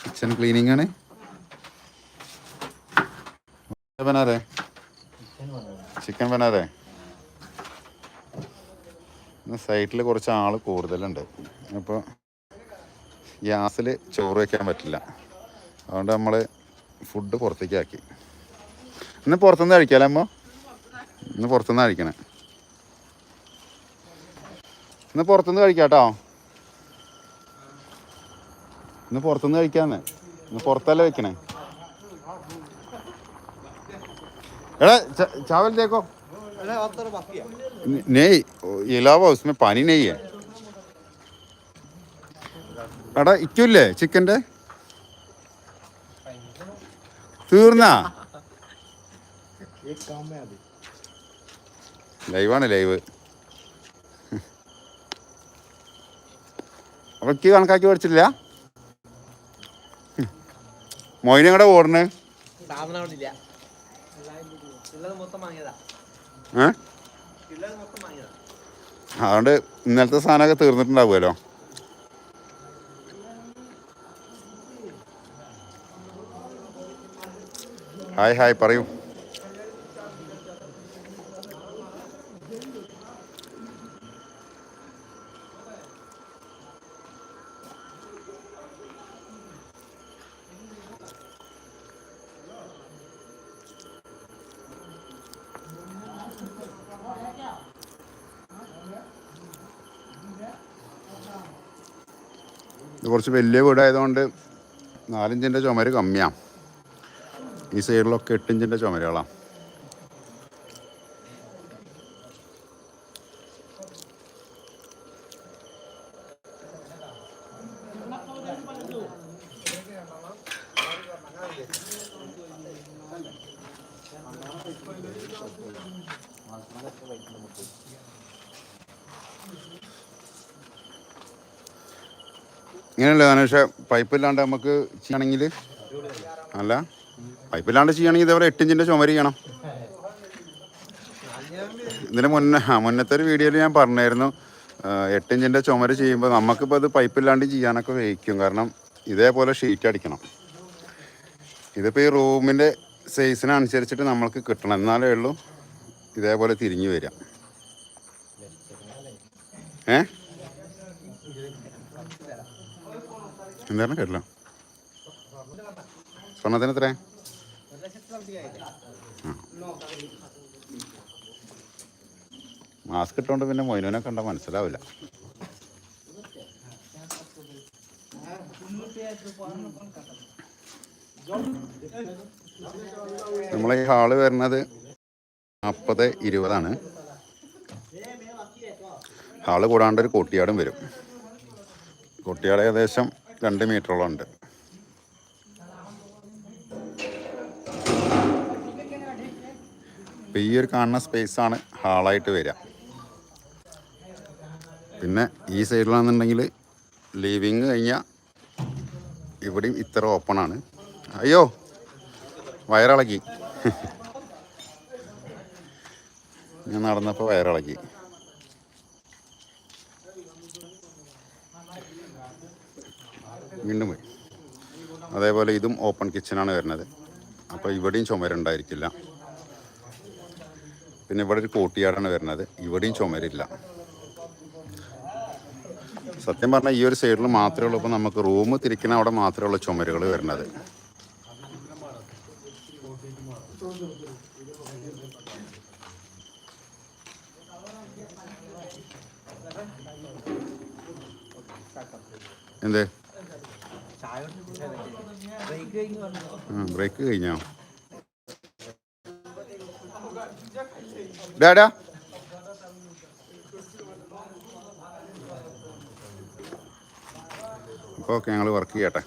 Kitchen cleaning ആണ്. ബനാറേ chicken ബനാറേ സൈറ്റിൽ കുറച്ച് ആൾ കൂടുതലുണ്ട്. അപ്പോൾ ഗ്യാസിൽ ചോറ് വയ്ക്കാൻ പറ്റില്ല. അതുകൊണ്ട് നമ്മൾ ഫുഡ് പുറത്തേക്ക് ആക്കി. ഇന്ന് പുറത്തുനിന്ന് കഴിക്കാമല്ലോ അമ്മ? ഇന്ന് പുറത്തുനിന്ന് കഴിക്കണേ. ഇന്ന് പുറത്തുനിന്ന് കഴിക്കാം കേട്ടോ ഇന്ന് പുറത്തുനിന്ന് കഴിക്കാന്ന് ഇന്ന് പുറത്തല്ലേ വെക്കണേ എടാ चा- चावल देखो न- नहीं इलावा उसमें पानी नहीं है എടാ ഇക്കില്ലേ ചിക്കൻ്റെ തീർന്നാ ലൈവാണ് ലൈവ് അപ്പൊ ഇക്ക് കണക്കാക്കി ഉള്ളത് കൂടെ വാങ്ങിയതാ. അതുകൊണ്ട് ഇന്നലത്തെ സാധനമൊക്കെ തീർന്നിട്ടുണ്ടാവുമല്ലോ. ഹായ് ഹായ് പറയൂ. ഇത് കുറച്ച് വലിയ വീടായതുകൊണ്ട് നാലിഞ്ചിന്റെ ചുമര് കമ്മിയാണ് ഈ സൈഡിലൊക്കെ എട്ടിഞ്ചിന്റെ ചുമരുകളാണ് ഇങ്ങനെയല്ലേ ധനുഷ പൈപ്പ് ഇല്ലാണ്ട് നമുക്ക് ചെയ്യണമെങ്കിൽ അല്ല പൈപ്പ് ഇല്ലാണ്ട് ചെയ്യണമെങ്കിൽ ഇതേപോലെ എട്ടിഞ്ചിന്റെ ചുമര് ചെയ്യണം. ഇതിന് മുന്നേ മുന്നത്തെ ഒരു വീഡിയോയിൽ ഞാൻ പറഞ്ഞായിരുന്നു എട്ടിഞ്ചിന്റെ ചുമര് ചെയ്യുമ്പോൾ നമുക്കിപ്പോൾ അത് പൈപ്പ് ഇല്ലാണ്ട് ചെയ്യാനൊക്കെ വഹിക്കും കാരണം ഇതേപോലെ ഷീറ്റ് അടിക്കണം. ഇതിപ്പോൾ ഈ റൂമിന്റെ സൈസിനനുസരിച്ചിട്ട് നമ്മൾക്ക് കിട്ടണം. എന്നാലേ ഉള്ളൂ ഇതേപോലെ തിരിഞ്ഞു വരിക. ഏ? എന്താണ് കേട്ടില്ല. സ്വർണത്തിന് എത്ര മാസ്ക് ഇട്ടുകൊണ്ട് പിന്നെ മൊയിനോനെ കണ്ട മനസ്സിലാവില്ല. നമ്മളെ ഈ ഹാൾ വരുന്നത് നാൽപ്പത് ഇരുപതാണ്. ഹാൾ കൂടാണ്ട് ഒരു കോട്ടിയാടും വരും. കോട്ടിയാട് ഏകദേശം രണ്ട് മീറ്ററോളം ഉണ്ട്. ഈ ഒരു കാണുന്ന സ്പേസാണ് ഹാളായിട്ട് വരിക. പിന്നെ ഈ സൈഡിലാണെന്നുണ്ടെങ്കിൽ ലീവിങ് കഴിഞ്ഞാൽ ഇവിടെയും ഇത്ര ഓപ്പൺ ആണ്. അയ്യോ വയറിളക്കി ഞാൻ നടന്നപ്പോൾ വയറിളക്കി വീണ്ടും വരും. അതേപോലെ ഇതും ഓപ്പൺ കിച്ചനാണ് വരുന്നത്. അപ്പോൾ ഇവിടെയും ചുമരുണ്ടായിരിക്കില്ല. പിന്നെ ഇവിടെ ഒരു കോട്ടിയാടാണ് വരുന്നത്. ഇവിടെയും ചുമരില്ല. സത്യം പറഞ്ഞാൽ ഈ ഒരു സൈഡിൽ മാത്രമേ ഉള്ളൂ. ഇപ്പോൾ നമുക്ക് റൂം തിരിക്കുന്ന അവിടെ മാത്രമേ ഉള്ളൂ ചുമരുകൾ വരുന്നത്. എന്ത്? ബ്രേക്ക് കഴിഞ്ഞോ? ഡാഡാ അപ്പോൾ ഓക്കെ ഞങ്ങൾ വർക്ക് ചെയ്യട്ടെ.